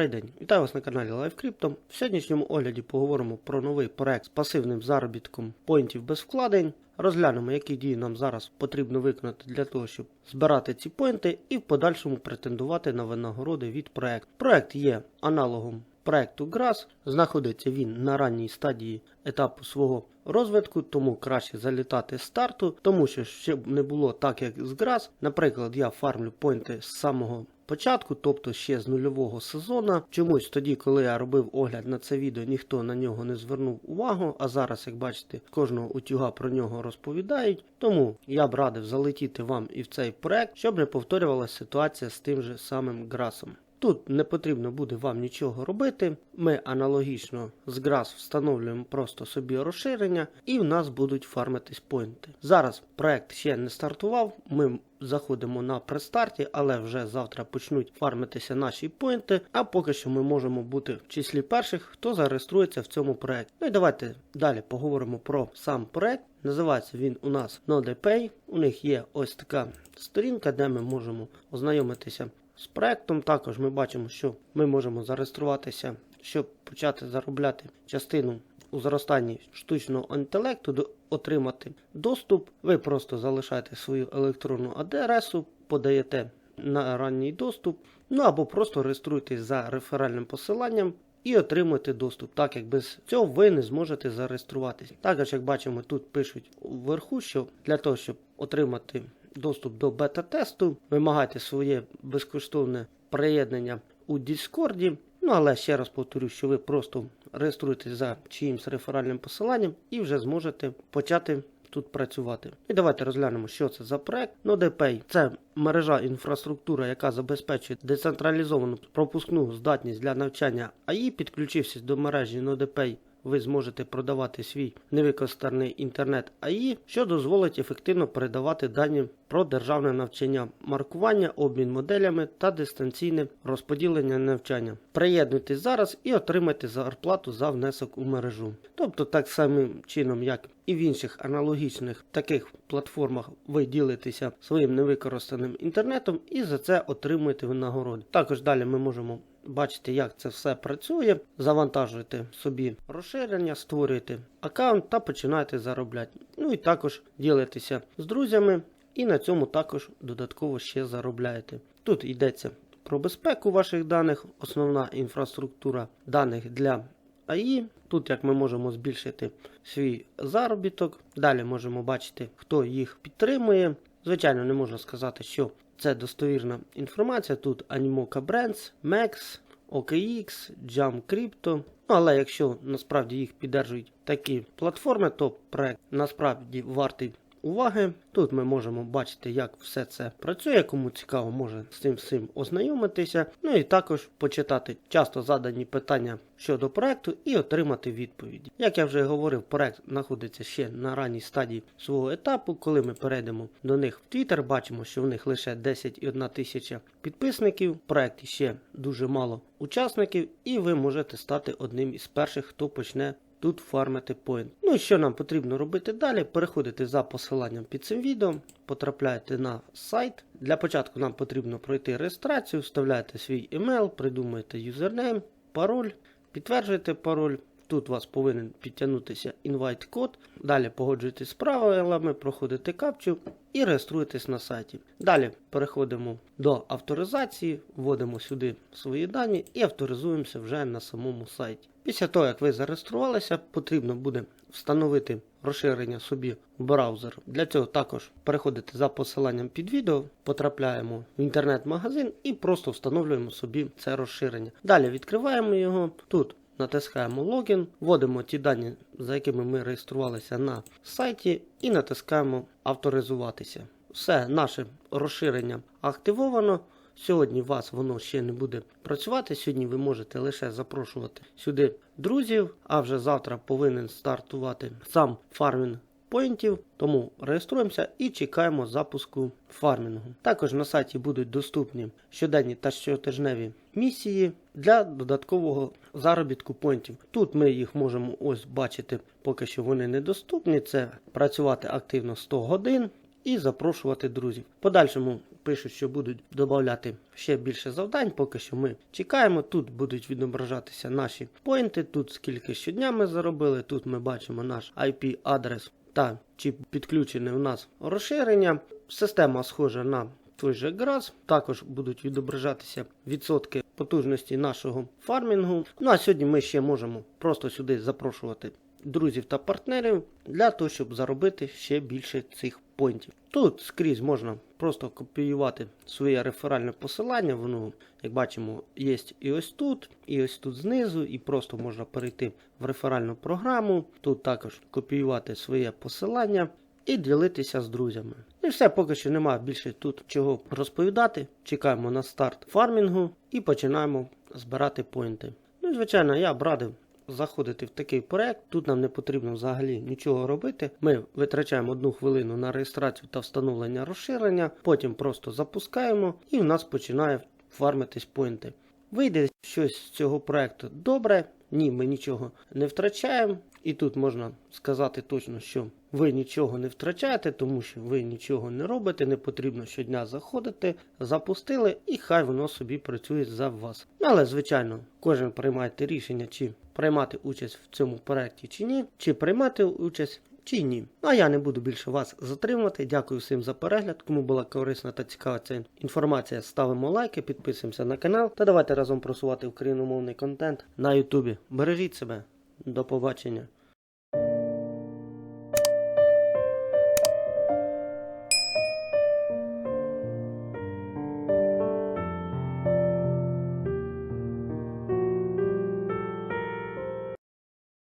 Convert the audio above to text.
Добрий день, вітаю вас на каналі LiveCrypto. В сьогоднішньому огляді поговоримо про новий проект з пасивним заробітком поінтів без вкладень. Розглянемо, які дії нам зараз потрібно виконати для того, щоб збирати ці поінти і в подальшому претендувати на винагороди від проекту. Проект є аналогом проекту GRAS. Знаходиться він на ранній стадії етапу свого розвитку, тому краще залітати з старту, тому що щоб не було так, як з GRAS. Наприклад, я фармлю поінти з самого початку, тобто ще з нульового сезону. Чомусь тоді, коли я робив огляд на це відео, ніхто на нього не звернув увагу. А зараз, як бачите, кожного утюга про нього розповідають. Тому я б радив залетіти вам і в цей проект, щоб не повторювалася ситуація з тим же самим грасом. Тут не потрібно буде вам нічого робити. Ми аналогічно з GRAS встановлюємо просто собі розширення, і в нас будуть фармитись поінти. Зараз проект ще не стартував. Ми заходимо на престарті, але вже завтра почнуть фармитися наші поінти. А поки що ми можемо бути в числі перших, хто зареєструється в цьому проекті. Ну і давайте далі поговоримо про сам проект. Називається він у нас NodePay. У них є ось така сторінка, де ми можемо ознайомитися з проектом. Також ми бачимо, що ми можемо зареєструватися, щоб почати заробляти частину у зростанні штучного інтелекту, отримати доступ. Ви просто залишаєте свою електронну адресу, подаєте на ранній доступ, ну або просто реєструєтесь за реферальним посиланням. І отримуєте доступ, так як без цього ви не зможете зареєструватися. Також, як бачимо, тут пишуть вверху, що для того, щоб отримати доступ до бета-тесту, вимагайте своє безкоштовне приєднання у Discord. Ну, але ще раз повторю, що ви просто реєструєтесь за чиїмсь реферальним посиланням і вже зможете почати тут працювати. І давайте розглянемо, що це за проект. NodePay – це мережа інфраструктура, яка забезпечує децентралізовану пропускну здатність для навчання АІ. Підключившись до мережі NodePay, ви зможете продавати свій невикористаний інтернет АІ, що дозволить ефективно передавати дані про державне навчання, маркування, обмін моделями та дистанційне розподілення навчання. Приєднуйтесь зараз і отримайте зарплату за внесок у мережу. Тобто, так самим чином, як і в інших аналогічних таких платформах, ви ділитеся своїм невикористаним інтернетом і за це отримуєте винагороди. Також далі ми можемо бачити, як це все працює. Завантажуєте собі розширення, створюєте аккаунт та починаєте заробляти. Ну і також ділитеся з друзями, і на цьому також додатково ще заробляєте. Тут йдеться про безпеку ваших даних, основна інфраструктура даних для АІ. Тут як ми можемо збільшити свій заробіток. Далі можемо бачити, хто їх підтримує. Звичайно, не можна сказати, що це достовірна інформація. Тут Animoca Brands, Max, OKX, Jam Crypto. Ну, але якщо насправді їх піддержують такі платформи, то проект насправді вартий уваги. Тут ми можемо бачити, як все це працює. Кому цікаво, може з цим всім ознайомитися. Ну і також почитати часто задані питання щодо проекту і отримати відповіді. Як я вже говорив, проект знаходиться ще на ранній стадії свого етапу. Коли ми перейдемо до них в Twitter, бачимо, що в них лише 10,1 тисяча підписників. В проекті ще дуже мало учасників, і ви можете стати одним із перших, хто почне тут фармити поінт. Ну і що нам потрібно робити далі? Переходите за посиланням під цим відео, потрапляєте на сайт. Для початку нам потрібно пройти реєстрацію, вставляєте свій емейл, придумуєте юзернейм, пароль, підтверджуєте пароль. Тут у вас повинен підтягнутися інвайт-код. Далі погоджуєтесь з правилами, проходите капчу і реєструєтесь на сайті. Далі переходимо до авторизації, вводимо сюди свої дані і авторизуємося вже на самому сайті. Після того, як ви зареєструвалися, потрібно буде встановити розширення собі в браузер. Для цього також переходите за посиланням під відео, потрапляємо в інтернет-магазин і просто встановлюємо собі це розширення. Далі відкриваємо його тут. Натискаємо логін, вводимо ті дані, за якими ми реєструвалися на сайті, і натискаємо авторизуватися. Все, наше розширення активовано. Сьогодні у вас воно ще не буде працювати. Сьогодні ви можете лише запрошувати сюди друзів, а вже завтра повинен стартувати сам фармінг поінтів. Тому реєструємося і чекаємо запуску фармінгу. Також на сайті будуть доступні щоденні та щотижневі місії для додаткового заробітку поінтів. Тут ми їх можемо ось бачити, поки що вони недоступні. Це працювати активно 100 годин і запрошувати друзів. Подальшому пишуть, що будуть додати ще більше завдань. Поки що ми чекаємо. Тут будуть відображатися наші поінти. Тут скільки щодня ми заробили. Тут ми бачимо наш IP-адрес та чи підключене у нас розширення. Система схожа на той же ГРАС. Також будуть відображатися відсотки потужності нашого фармінгу. Ну а сьогодні ми ще можемо просто сюди запрошувати друзів та партнерів для того, щоб заробити ще більше цих поінтів. Тут скрізь можна просто копіювати своє реферальне посилання. Воно, як бачимо, є і ось тут, і ось тут знизу, і просто можна перейти в реферальну програму. Тут також копіювати своє посилання і ділитися з друзями. І все, поки що немає більше тут чого розповідати. Чекаємо на старт фармінгу і починаємо збирати поінти. Ну, звичайно, я б радив заходити в такий проект. Тут нам не потрібно взагалі нічого робити. Ми витрачаємо одну хвилину на реєстрацію та встановлення розширення, потім просто запускаємо і в нас починає фармитись поінти. Вийде щось з цього проекту добре. Ні, ми нічого не втрачаємо. І тут можна сказати точно, що ви нічого не втрачаєте, тому що ви нічого не робите, не потрібно щодня заходити, запустили, і хай воно собі працює за вас. Але, звичайно, кожен приймайте рішення, чи приймати участь в цьому проєкті чи ні, чи приймати участь. Чи ні. А я не буду більше вас затримувати. Дякую всім за перегляд. Кому була корисна та цікава ця інформація, ставимо лайки, підписуємося на канал та давайте разом просувати україномовний контент на Ютубі. Бережіть себе. До побачення.